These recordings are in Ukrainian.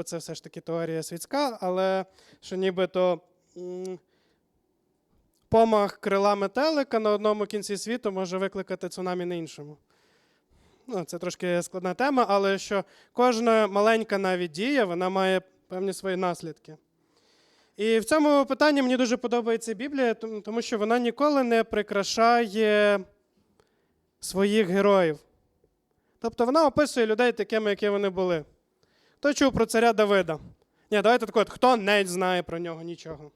бо це все ж таки теорія світська, але що нібито помах крила метелика на одному кінці світу може викликати цунамі на іншому. Ну, це трошки складна тема, але що кожна маленька навіть дія, вона має певні свої наслідки. І в цьому питанні мені дуже подобається Біблія, тому- що вона ніколи не прикрашає своїх героїв. Тобто вона описує людей такими, які вони були. Хто чув про царя Давида? Ні, давайте так хто не знає про нього нічого.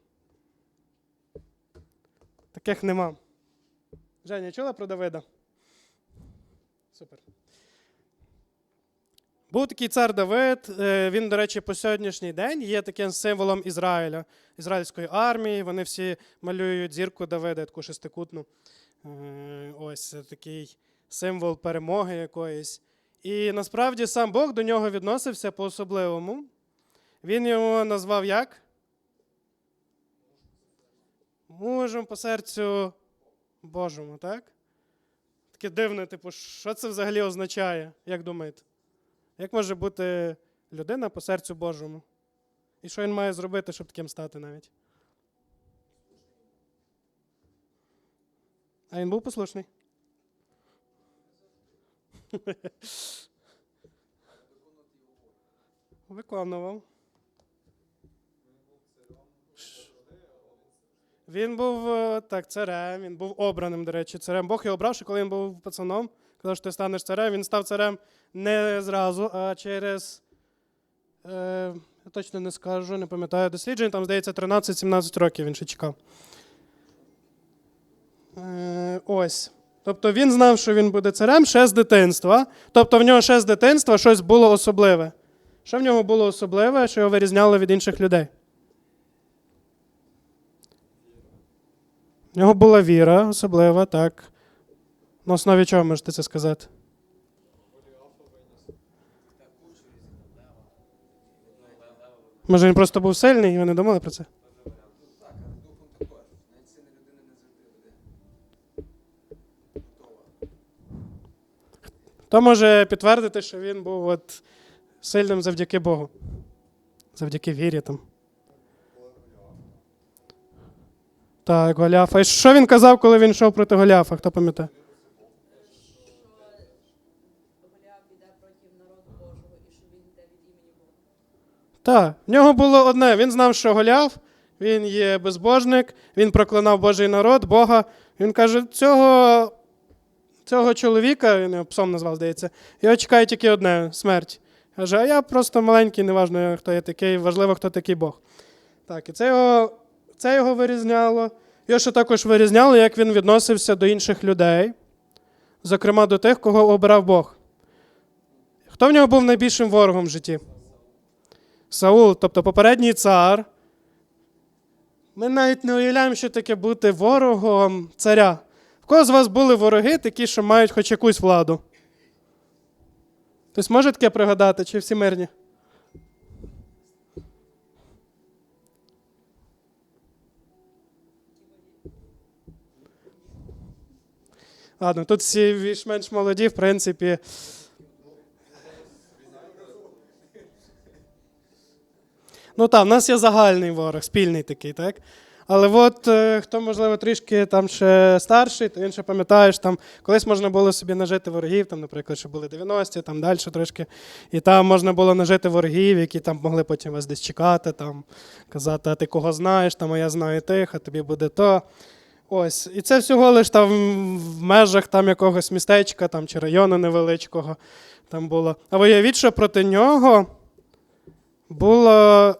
Таких нема. Женя, чула про Давида? Супер. Був такий цар Давид. е, Він, до речі, по сьогоднішній день є таким символом Ізраїля, ізраїльської армії. Вони всі малюють зірку Давида, таку шестикутну. Е, Ось такий символ перемоги якоїсь. І насправді сам Бог до нього відносився по-особливому. Він його назвав як? Мужем по серцю Божому, так? Таке дивне, типу, що це взагалі означає? Як думаєте? Як може бути людина по серцю Божому? І що він має зробити, щоб таким стати навіть? А він був послушний? Виконував. Він був е, так, царем, він був обраним, до речі, царем. Бог його обрав, що коли він був пацаном, казав, що ти станеш царем, він став царем не зразу, а через. Е, я точно не скажу, не пам'ятаю досліджень, там, здається, 13-17 років він ще чекав. Е, ось. Тобто він знав, що він буде царем ще з дитинства. Тобто в нього ще з дитинства щось було особливе. Що в нього було особливе, що його вирізняло від інших людей? В нього була віра особлива, так. На основі чого можете це сказати? Може, він просто був сильний, і ви не думали про це? Хто може підтвердити, що він був от сильним завдяки Богу? Завдяки вірі там. Так, Голіафа. І що він казав, коли він йшов проти Голіафа? Хто пам'ятає? Так, в нього було одне. Він знав, що Голіаф, він є безбожник, він проклинав Божий народ, Бога. Він каже, цього, цього чоловіка, він його псом назвав, здається, його чекає тільки одне смерть. Каже, а я просто маленький, неважно, хто я такий, важливо, хто такий Бог. Так, і це його, це його вирізняло. Його ще також вирізняло, як він відносився до інших людей, зокрема до тих, кого обирав Бог. Хто в нього був найбільшим ворогом в житті? Саул, тобто попередній цар. Ми навіть не уявляємо, що таке бути ворогом царя. В кого з вас були вороги, такі, що мають хоч якусь владу? Хтось може таке пригадати, чи всі мирні? Ладно, тут всі більш-менш молоді, в принципі. Ну так, в нас є загальний ворог, спільний такий, так? Але от е, хто, можливо, трішки там ще старший, то він ще пам'ятаєш, там колись можна було собі нажити ворогів, там, наприклад, що були 90-ті, там далі трошки. І там можна було нажити ворогів, які там могли потім вас десь чекати, там, казати, а ти кого знаєш, там, а я знаю тих, а тобі буде то. Ось. І це всього лиш там в межах там якогось містечка там, чи району невеличкого там було. А виявіть, що проти нього була,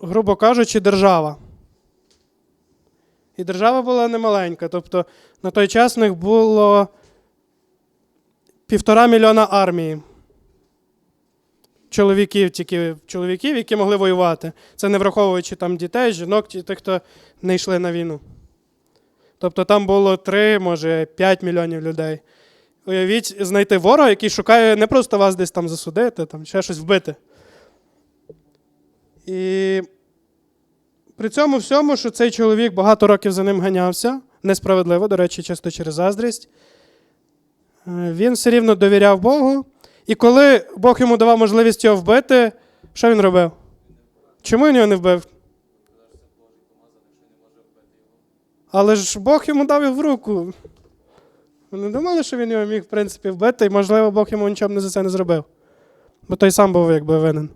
грубо кажучи, держава. І держава була немаленька. Тобто на той час в них було півтора мільйона армії. Чоловіків, тільки чоловіків, які могли воювати. Це не враховуючи там дітей, жінок, тих, хто не йшли на війну. Тобто там було 3, може 5 мільйонів людей. Уявіть, знайти ворога, який шукає не просто вас десь там засудити, там ще щось вбити. І при цьому всьому, що цей чоловік багато років за ним ганявся, несправедливо, до речі, часто через заздрість, е, він все рівно довіряв Богу. І коли Бог йому давав можливість його вбити, Що він робив? Чому він його не вбив? Але ж Бог йому дав його в руку. Ви не думали, що він його міг, в принципі, вбити, і, можливо, Бог йому нічого б за це не зробив. Бо той сам був якби винен.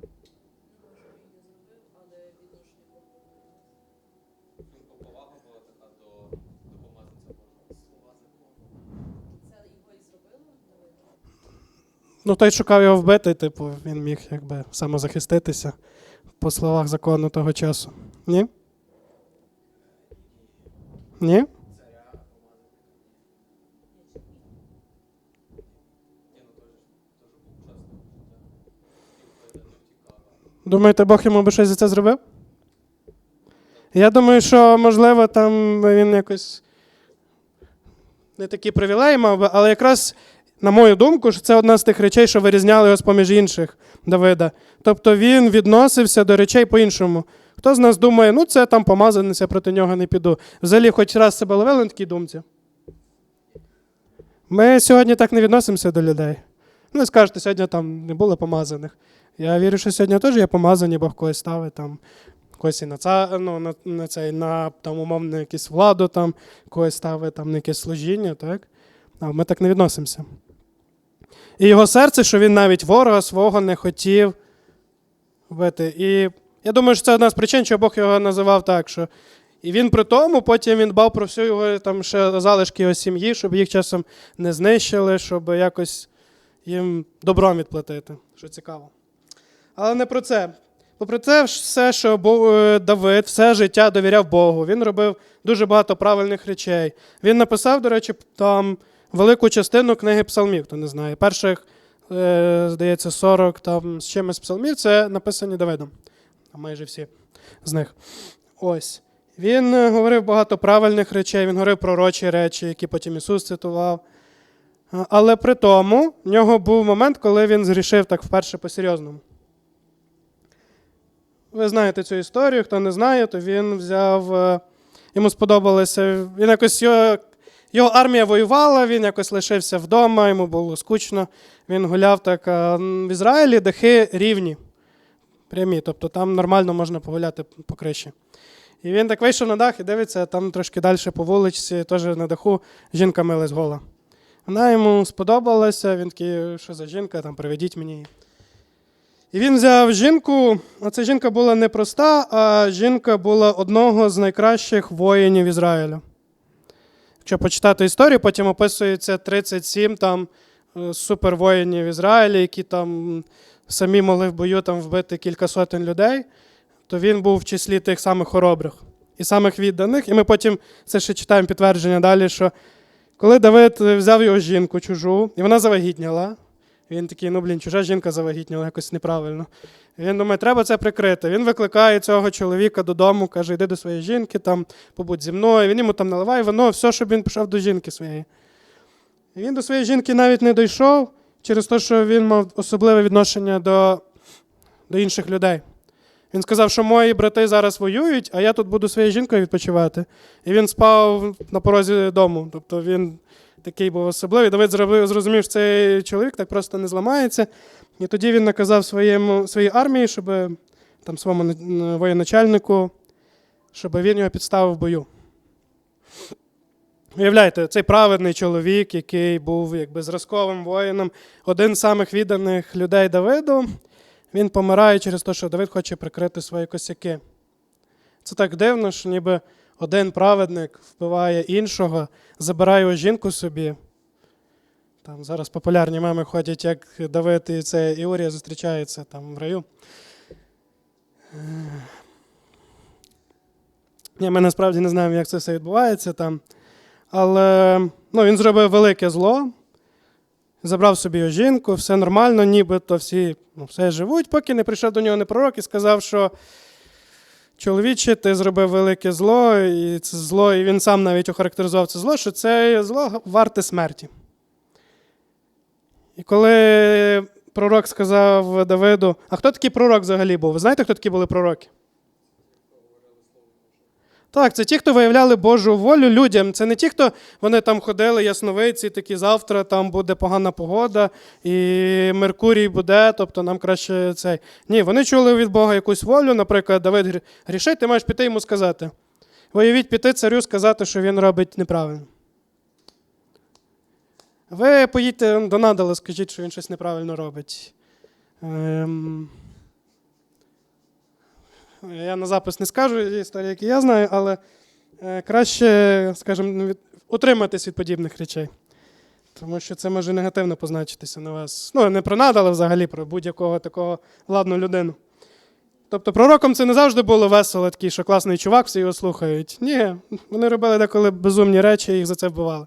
Повага була така до, до помазанця Божого. Це його і зробило Давида? Ну, той шукав його вбити, типу, він міг якби самозахиститися по словах закону того часу. Ні? Ні? Думаєте, Бог йому би щось за це зробив? Я думаю, що, можливо, там він якось не такі привілеї мав би, але якраз, на мою думку, що це одна з тих речей, що вирізняли його з-поміж інших Давида. Тобто він відносився до речей по-іншому. Хто з нас думає, ну це там помазаниця, проти нього не піду. Взагалі, хоч раз себе ловили на такій думці. Ми сьогодні так не відносимося до людей. Ну, ви скажете, сьогодні там не було помазаних. Я вірю, що сьогодні теж є помазані, Бог когось ставить там, когось і на ця, ну, на, на цей, на там, умовно, якусь владу, там, когось ставить там, на якесь служіння, так? А ми так не відносимося. І його серце, що він навіть ворога свого не хотів вбити. І я думаю, що це одна з причин, чого Бог його називав так, що і він при тому, потім він дбав про всю його там ще залишки його сім'ї, щоб їх часом не знищили, щоб якось їм добром відплатити, що цікаво. Але не про це. Попри це, все, що е, Давид все життя довіряв Богу. Він робив дуже багато правильних речей. Він написав, до речі, там велику частину книги псалмів, хто не знає. Перших, е, здається, 40 там, з чимось псалмів це написані Давидом. Майже всі з них. Ось. Він е, говорив багато правильних речей, він говорив пророчі речі, які потім Ісус цитував. Але при тому в нього був момент, коли він зрішив так вперше по-серйозному. Ви знаєте цю історію, хто не знає, то він взяв. е, Йому сподобалося. Він якось його, його армія воювала, він якось лишився вдома, йому було скучно. Він гуляв так. В Ізраїлі дахи рівні, прямі, тобто там нормально можна погуляти по криші. І він так вийшов на дах і дивиться, там трошки далі по вулиці, теж на даху, жінка милась гола. Вона йому сподобалася, він такий, що за жінка, там приведіть мені. І він взяв жінку, а жінка була не проста, а жінка була одного з найкращих воїнів Ізраїля. Якщо почитати історію, потім описується 37 там е, супервоїнів Ізраїля, які там самі могли в бою там вбити кілька сотень людей, то він був в числі тих самих хоробрих і самих відданих. І ми потім це ще читаємо підтвердження далі, що коли Давид взяв його жінку чужу, і вона завагітняла, він такий, ну блін, чужа жінка завагітніла, якось неправильно. Він думає, треба це прикрити. Він викликає цього чоловіка додому, каже, йди до своєї жінки, там, побудь зі мною. Він йому там наливає вино, все, щоб він пішов до жінки своєї. Він до своєї жінки навіть не дійшов через те, що він мав особливе відношення до, до інших людей. Він сказав, що мої брати зараз воюють, а я тут буду своєю жінкою відпочивати. І він спав на порозі дому. Тобто він такий був особливий. Давид зрозумів, що цей чоловік так просто не зламається. І тоді він наказав своєму, своїй армії, щоб там своєму воєначальнику, щоб він його підставив в бою. Уявляєте, цей праведний чоловік, який був якби зразковим воїном, один з самих відданих людей Давиду, він помирає через те, що Давид хоче прикрити свої косяки. Це так дивно, що ніби один праведник вбиває іншого, забирає його жінку собі. Там зараз популярні меми ходять, як Давид і це Іорія зустрічаються там в раю. Ні, ми насправді не знаємо, як це все відбувається там. Але ну, він зробив велике зло, забрав собі його жінку, все нормально, нібито всі ну, все живуть, поки не прийшов до нього не пророк і сказав, що чоловіче, ти зробив велике зло, і це зло, і він сам навіть охарактеризував це зло, що це зло варте смерті. І коли пророк сказав Давиду, а хто такий пророк взагалі був? Ви знаєте, хто такі були пророки? Так, це ті, хто виявляли Божу волю людям. Це не ті, хто вони там ходили, ясновидці, такі завтра там буде погана погода, і Меркурій буде, тобто нам краще цей. Ні, вони чули від Бога якусь волю. Наприклад, Давид грі- грішить, ти маєш піти йому сказати. Виявіть піти царю сказати, що він робить неправильно. Ви поїдьте до Надала, скажіть, що він щось неправильно робить. Ем... Я на запис не скажу історії, які я знаю, але е, краще, скажімо, від... утриматись від подібних речей. Тому що це може негативно позначитися на вас. Ну, не про Надала взагалі, про будь-якого такого владну людину. Тобто пророком це не завжди було весело, такий, що класний чувак, всі його слухають. Ні, вони робили деколи безумні речі, і їх за це вбивали.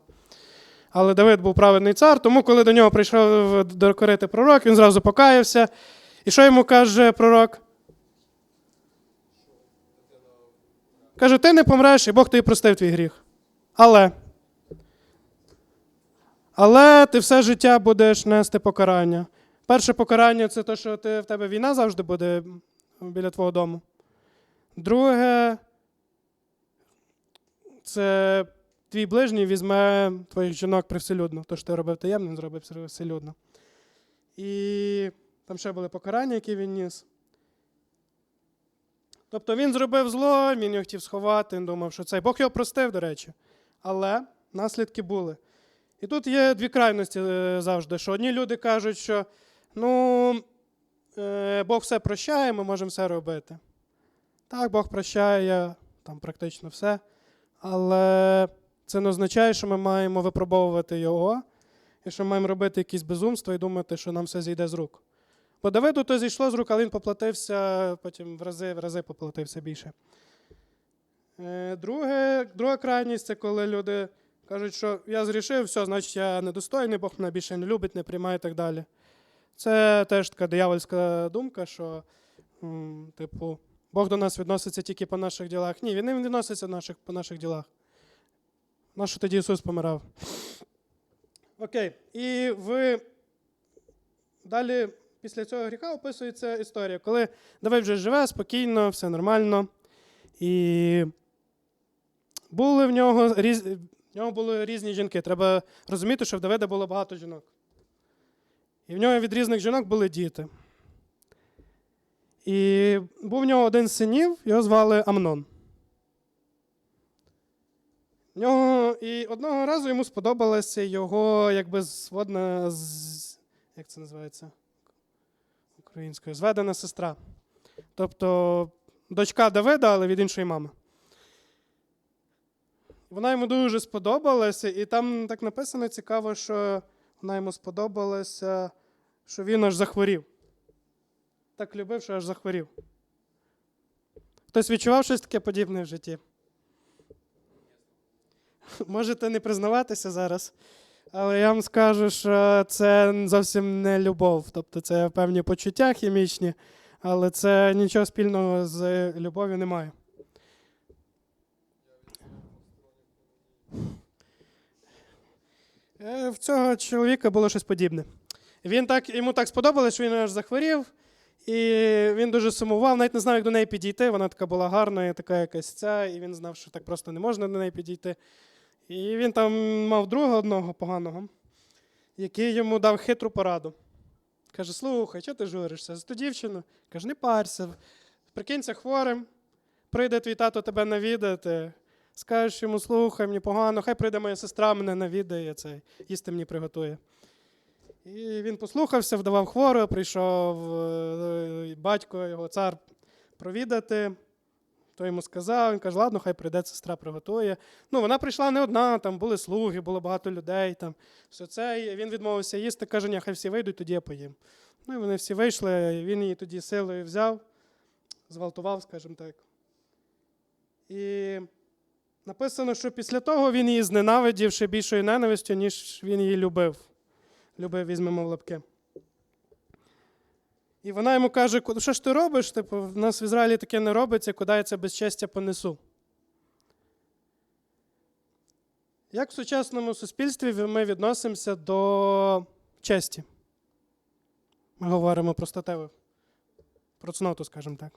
Але Давид був праведний цар, тому коли до нього прийшов докорити пророк, він зразу покаявся. І що йому каже пророк? Каже, ти не помреш, і Бог тобі простив твій гріх. Але. Але ти все життя будеш нести покарання. Перше покарання це те, що ти, в тебе війна завжди буде біля твого дому. Друге, це твій ближній візьме твоїх жінок привселюдно. То, що ти робив таємно, він зробив привселюдно. І там ще були покарання, які він ніс. Тобто він зробив зло, він його хотів сховати, він думав, що це. Бог його простив, до речі. Але наслідки були. І тут є дві крайності е, завжди. Що одні люди кажуть, що ну, е, Бог все прощає, ми можемо все робити. Так, Бог прощає там практично все. Але це не означає, що ми маємо випробовувати його, і що ми маємо робити якісь безумства і думати, що нам все зійде з рук. Бо Давиду то зійшло з рук, але він поплатився, потім в рази, в рази поплатився більше. Е, Друге, друга крайність це коли люди кажуть, що я зрішив, все, значить я недостойний, Бог мене більше не любить, не приймає і так далі. Це теж така диявольська думка, що, типу, Бог до нас відноситься тільки по наших ділах. Ні, він не відноситься наших, по наших ділах. Нащо тоді Ісус помирав? Окей. І в... далі після цього гріха описується історія, коли Давид вже живе спокійно, все нормально. І були в нього, різ... в нього були різні жінки. Треба розуміти, що в Давида було багато жінок. І в нього від різних жінок були діти. І був в нього один з синів, його звали Амнон. В нього, і одного разу йому сподобалася його якби зводна, з, як це називається? Українською, зведена сестра. Тобто дочка Давида, але від іншої мами. Вона йому дуже сподобалася, і там так написано цікаво, що вона йому сподобалася, що він аж захворів. Так любив, що аж захворів. Хтось відчував щось таке подібне в житті? Можете не признаватися зараз, але я вам скажу, що це зовсім не любов. Тобто це певні почуття хімічні, але це нічого спільного з любов'ю немає. Е, В цього чоловіка було щось подібне. Він так, йому так сподобалось, що він аж захворів, і він дуже сумував, навіть не знав, як до неї підійти. Вона така була гарна, така якась ця, і він знав, що так просто не можна до неї підійти. І він там мав друга одного поганого, який йому дав хитру пораду. Каже: слухай, чого ти журишся? За ту дівчину? Каже, не парся, прикинься хворим, прийде твій тато тебе навідати. Скажеш йому, слухай, мені погано, хай прийде моя сестра, мене навідає, це, їсти мені приготує. І він послухався, вдавав хворого, прийшов е, батько, його цар провідати. Той йому сказав, він каже, ладно, хай прийде сестра, приготує. Ну, вона прийшла не одна, там були слуги, було багато людей. Там, все це. І він відмовився їсти, каже, ні, хай всі вийдуть, тоді я поїм. Ну і вони всі вийшли, він її тоді силою взяв, зґвалтував, скажімо так. І написано, що після того він її зненавидів ще більшою ненавистю, ніж він її любив. Любив, візьмемо в лапки. І вона йому каже: що ж ти робиш? Типу, в нас в Ізраїлі таке не робиться, куди я це безчестя понесу. Як в сучасному суспільстві ми відносимося до честі? Ми говоримо про статеву, про цноту, скажімо так.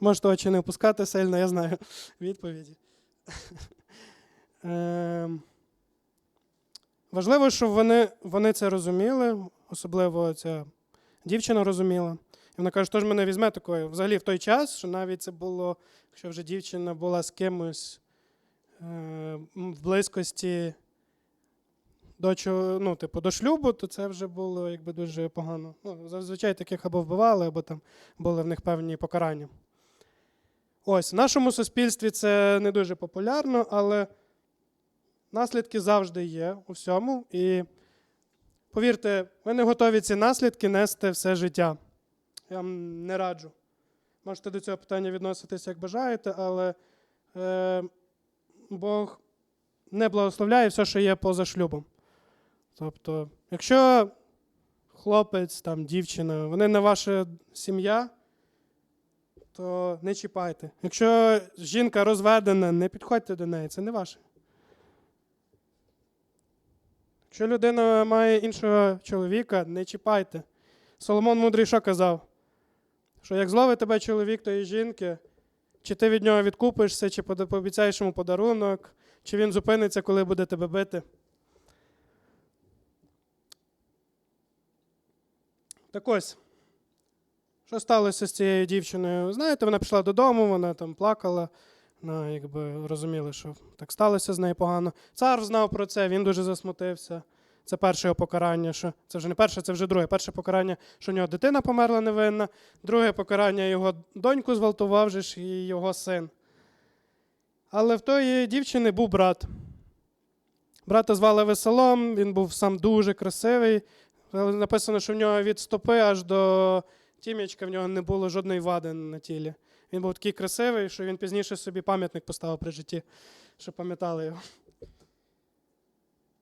Можете очі не опускати сильно, я знаю відповіді. Ем, Важливо, щоб вони, вони це розуміли, особливо ця дівчина розуміла. І вона каже, що ж мене візьме такою. Взагалі в той час, що навіть це було, якщо вже дівчина була з кимось е, в близькості до, ну, типу, до шлюбу, то це вже було якби дуже погано. Ну, зазвичай таких або вбивали, або там були в них певні покарання. Ось, в нашому суспільстві це не дуже популярно, але наслідки завжди є у всьому. І повірте, ви не готові ці наслідки нести все життя. Я вам не раджу. Можете до цього питання відноситися як бажаєте, але е, Бог не благословляє все, що є поза шлюбом. Тобто, якщо хлопець, там, дівчина, вони не ваша сім'я, то не чіпайте. Якщо жінка розведена, не підходьте до неї, це не ваше. Якщо людина має іншого чоловіка, не чіпайте. Соломон мудрий що казав? Що як зловить тебе чоловік тої жінки, чи ти від нього відкупишся, чи пообіцяєш йому подарунок, чи він зупиниться, коли буде тебе бити. Так ось, що сталося з цією дівчиною? Знаєте, вона пішла додому, вона там плакала. Вона якби розуміла, що так сталося з нею погано. Цар знав про це, він дуже засмутився. Це перше його покарання, що це вже не перше, це вже друге. Перше покарання, що в нього дитина померла невинна. Друге покарання його доньку зґвалтував же ж і його син. Але в тої дівчини був брат. Брата звали Веселом, він був сам дуже красивий. Написано, що в нього від стопи аж до тім'ячка в нього не було жодної вади на тілі. Він був такий красивий, що він пізніше собі пам'ятник поставив при житті, щоб пам'ятали його.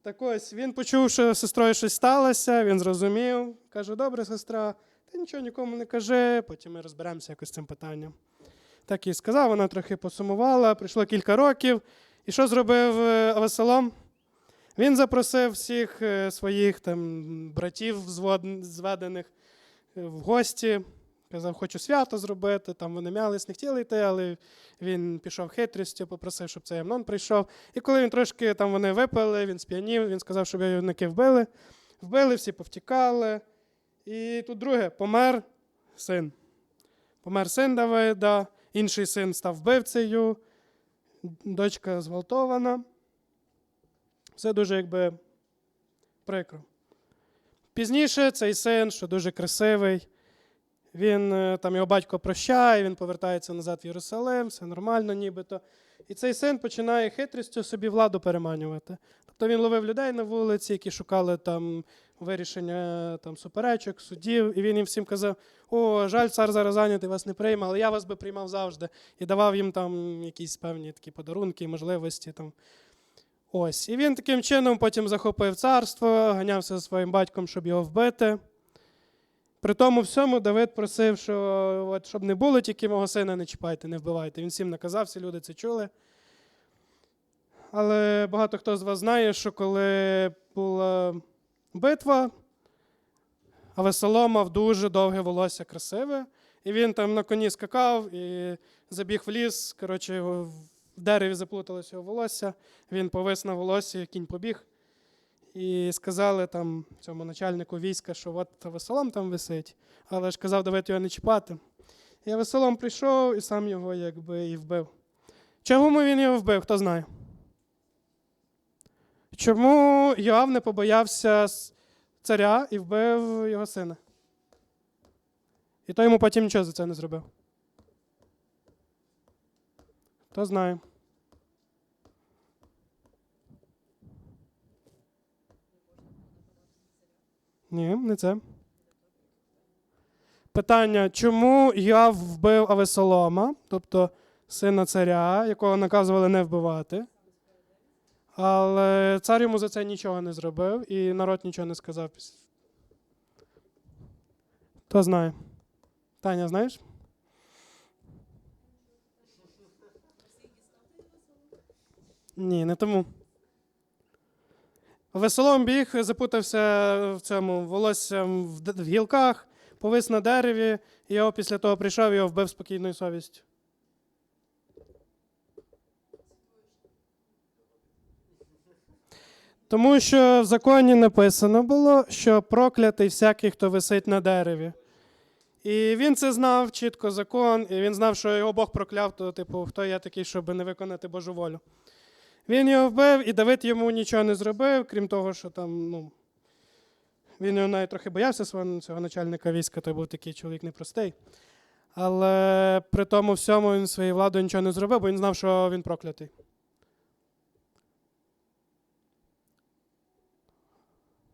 Так ось він почув, що з сестрою щось сталося, він зрозумів. Каже: добре, сестра, ти нічого нікому не кажи, потім ми розберемося якось з цим питанням. Так і сказав, вона трохи посумувала, пройшло кілька років. І що зробив е, Авесолом? Він запросив всіх е, своїх там, братів зведених е, в гості. Казав, хочу свято зробити. Там вони мялись, не хотіли йти, але він пішов хитрістю, попросив, щоб цей Амнон прийшов. І коли він трошки там вони випили, він сп'янів, він сказав, щоб юнаки вбили. Вбили, всі повтікали. І тут друге, помер син. Помер син Давида, інший син став вбивцею, дочка зґвалтована. Все дуже якби прикро. Пізніше цей син, що дуже красивий, він е, там його батько прощає, він повертається назад в Єрусалим, все нормально, нібито. І цей син починає хитрістю собі владу переманювати. Тобто він ловив людей на вулиці, які шукали там вирішення там, суперечок, судів, і він їм всім казав: О, жаль, цар зараз зайнятий, вас не прийме, але я вас би приймав завжди. І давав їм там якісь певні такі подарунки, можливості. Там. Ось. І він таким чином потім захопив царство, ганявся за своїм батьком, щоб його вбити. При тому всьому Давид просив, що от, щоб не було, тільки мого сина не чіпайте, не вбивайте. Він всім наказав, всі люди це чули. Але багато хто з вас знає, що коли була битва, Авесолом мав дуже довге волосся красиве, і він там на коні скакав і забіг в ліс. Коротше, в дереві заплуталося його волосся. Він повис на волосі, кінь побіг. І сказали там цьому начальнику війська, що от Авесолом там висить, але ж казав Давид його не чіпати. І Авесолом прийшов і сам його якби і вбив. Чому він його вбив, хто знає? Чому Йоав не побоявся царя і вбив його сина? І той йому потім нічого за це не зробив. Хто знає? Ні, не це. Питання: чому Йоав вбив Авесолома, тобто сина царя, якого наказували не вбивати? Але цар йому за це нічого не зробив, і народ нічого не сказав. Хто знає? Таня, знаєш? Ні, не тому. Веселом біг, запутався в цьому волоссям в гілках, повис на дереві, і його після того прийшов і його вбив спокійною совістю. Тому що в законі написано було, що проклятий всякий, хто висить на дереві. І він це знав, чітко закон, і він знав, що його Бог прокляв, то, типу, хто я такий, щоб не виконати Божу волю. Він його вбив, і Давид йому нічого не зробив, крім того, що там, ну, він його навіть трохи боявся свого цього начальника війська, той був такий чоловік непростий. Але при тому всьому він своєю владою нічого не зробив, бо він знав, що він проклятий.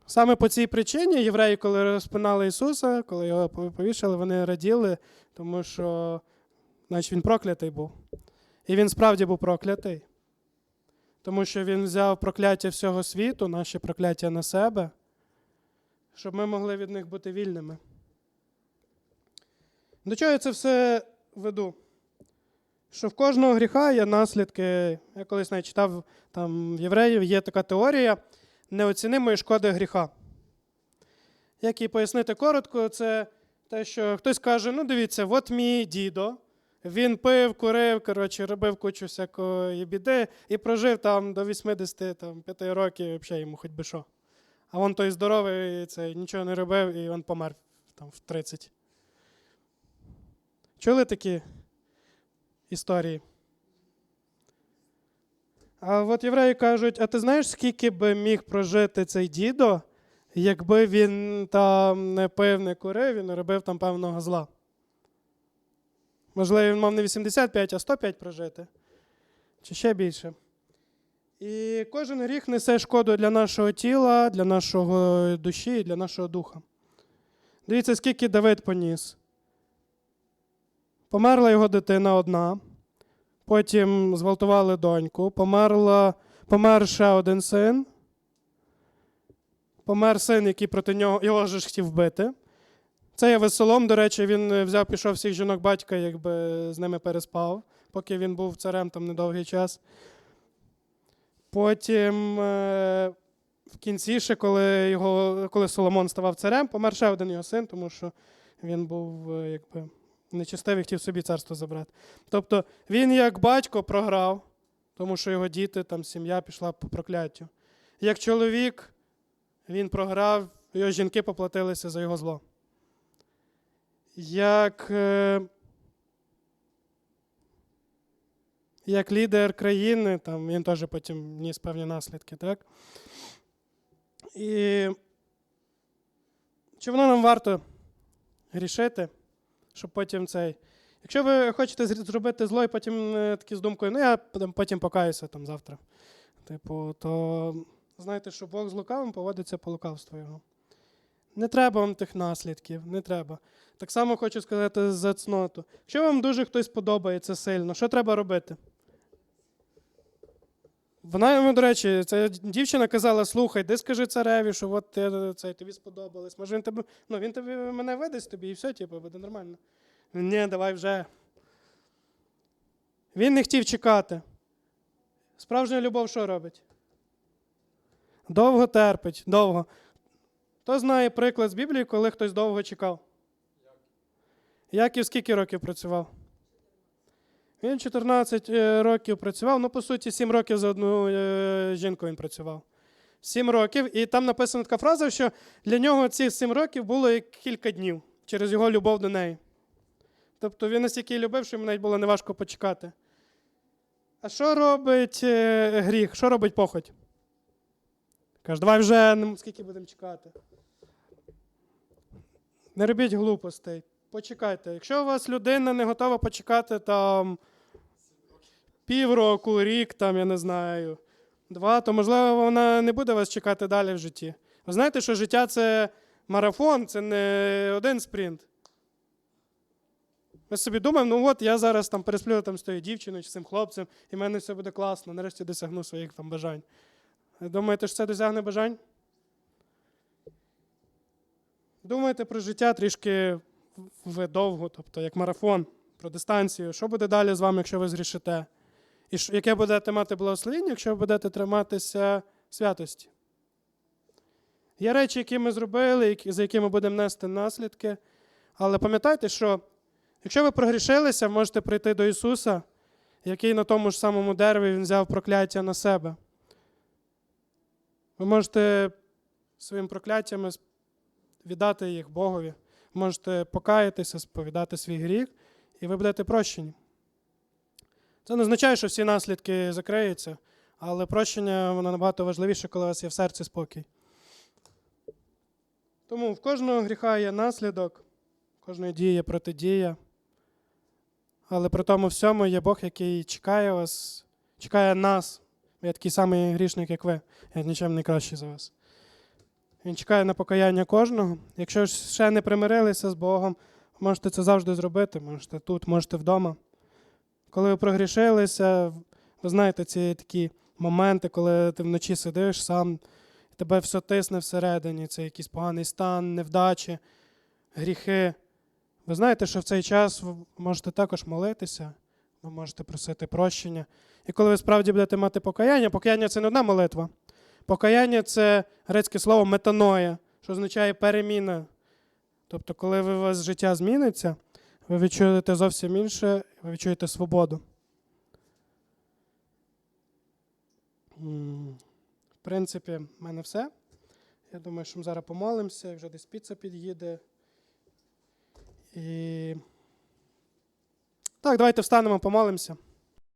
Саме по цій причині євреї, коли розпинали Ісуса, коли його повішали, вони раділи, тому що значить, він проклятий був. І він справді був проклятий. Тому що він взяв прокляття всього світу, наші прокляття на себе, щоб ми могли від них бути вільними. До чого я це все веду? Що в кожного гріха є наслідки. Я колись навіть читав там в євреїв є така теорія неоцінимої шкоди гріха. Як її пояснити коротко, це те, що хтось каже: ну дивіться, от мій дідо, він пив, курив, коротше, робив кучу всякої біди і прожив там до 85 років, взагалі йому хоч би що. А вон той здоровий, цей, нічого не робив, і він помер там, в 30. Чули такі історії? А от євреї кажуть: а ти знаєш, скільки би міг прожити цей дідо, якби він там не пив, не курив і не робив там певного зла? Можливо, він мав не 85, а 105 прожити. Чи ще більше. І кожен гріх несе шкоду для нашого тіла, для нашого душі і для нашого духа. Дивіться, скільки Давид поніс. Померла його дитина одна. Потім зґвалтували доньку, померла, помер ще один син. Помер син, який проти нього його ж хотів вбити. Це є веселом, до речі, він взяв, пішов всіх жінок батька, якби з ними переспав, поки він був царем там недовгий час. Потім е, в кінці, ще, коли, його, коли Соломон ставав царем, помер ще один його син, тому що він був е, якби, нечистивий, хотів собі царство забрати. Тобто він як батько програв, тому що його діти, там сім'я пішла по прокляттю. Як чоловік, він програв, його жінки поплатилися за його зло. Як, е, як лідер країни, там, він теж потім ніс певні наслідки, так? І чи воно нам варто грішити, щоб потім цей. Якщо ви хочете зробити зло і потім е, такі з думкою, ну я потім- покаюся там завтра. Типу, то знайте, що Бог з лукавим поводиться по лукавству його. Не треба вам тих наслідків, не треба. Так само хочу сказати за цноту. Якщо вам дуже хтось подобається сильно, що треба робити? Вона йому, до речі, ця дівчина казала: слухай, де скажи цареві, що от ти, це, тобі сподобалось. Може, він тебе, ну, він тобі мене видасть тобі і все, типу, буде нормально. Він, Ні, давай вже. Він не хотів чекати. Справжня любов що робить? Довго терпить, довго. Хто знає приклад з Біблії, коли хтось довго чекав? Яків скільки років працював? Він 14 е, років працював, ну, по суті, 7 років за одну е, жінку він працював. 7 років. І там написана така фраза, що для нього ці 7 років було як кілька днів через його любов до неї. Тобто він настільки любив, що йому навіть було неважко почекати. А що робить е, гріх? Що робить похоть? Каже, давай вже ну, скільки будемо чекати. Не робіть глупостей. Почекайте. Якщо у вас людина не готова почекати там півроку, рік, там, я не знаю, два, то можливо вона не буде вас чекати далі в житті. Ви знаєте, що життя це марафон, це не один спринт. Ми собі думаємо, ну от я зараз там пересплю там з тою дівчиною чи цим хлопцем, і в мене все буде класно, нарешті досягну своїх там бажань. Думаєте, що це досягне бажань? Думайте про життя трішки в- довго, тобто як марафон, про дистанцію. Що буде далі з вами, якщо ви зрішите? І яке будете мати благословіння, якщо ви будете триматися святості? Є речі, які ми зробили, за які ми будемо нести наслідки. Але пам'ятайте, що якщо ви прогрішилися, можете прийти до Ісуса, який на тому ж самому дереві він взяв прокляття на себе. Ви можете своїм прокляттями віддати їх Богові. Можете покаятися, сповідати свій гріх, і ви будете прощені. Це не означає, що всі наслідки закриються, але прощення воно набагато важливіше, коли у вас є в серці спокій. Тому в кожного гріха є наслідок, в кожної дії є протидія. Але при тому всьому є Бог, який чекає вас, чекає нас. Я такий самий грішник, як ви. Я нічим не кращий за вас. Він чекає на покаяння кожного. Якщо ж ще не примирилися з Богом, можете це завжди зробити. Можете тут, можете вдома. Коли ви прогрішилися, ви знаєте ці такі моменти, коли ти вночі сидиш сам, тебе все тисне всередині, це якийсь поганий стан, невдачі, гріхи. Ви знаєте, що в цей час ви можете також молитися, ви можете просити прощення. І коли ви справді будете мати покаяння, покаяння це не одна молитва. Покаяння це грецьке слово метаноя, що означає переміна. Тобто, коли у вас життя зміниться, ви відчуєте зовсім інше, ви відчуєте свободу. В принципі, в мене все. Я думаю, що ми зараз помолимося, вже десь піца під'їде. І... Так, давайте встанемо, помолимося.